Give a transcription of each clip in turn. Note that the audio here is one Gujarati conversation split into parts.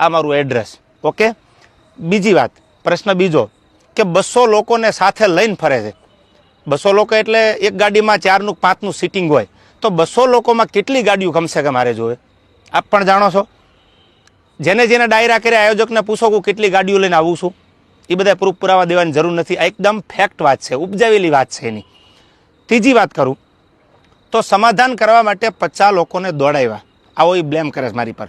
આ મારું એડ્રેસ ઓકે બીજી વાત, પ્રશ્ન બીજો, કે બસો લોકોને સાથે લઈને ફરે છે. બસો લોકો એટલે એક ગાડીમાં ચારનું પાંચનું સિટિંગ હોય. તો બસો લોકોમાં કેટલી ગાડીઓ કમસે કમ મારે જોવે? આપ પણ જાણો છો. જેને જેને ડાયરા કર્યા, આયોજકને પૂછો કે કેટલી ગાડીઓ લઈને આવું છું. એ બધા પ્રૂફ પુરાવા દેવાની જરૂર નથી. આ એકદમ ફેક્ટ વાત છે, ઉપજાવેલી વાત છે એની. ત્રીજી વાત કરું, તો સમાધાન કરવા માટે પચાસ લોકોને દોડાવ્યા. આવો એ બ્લેમ કરે છે મારી પર.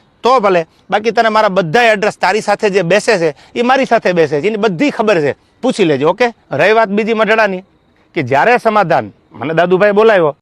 તો ભલે. બાકી તને મારા બધા એડ્રેસ તારી સાથે જે બેસે છે એ મારી સાથે બેસે છે. એની બધી ખબર છે. પૂછી લેજો, ઓકે? રહી વાત બીજી મઢડાની. કે જ્યારે સમાધાન, મને દાદુભાઈ બોલાવ્યો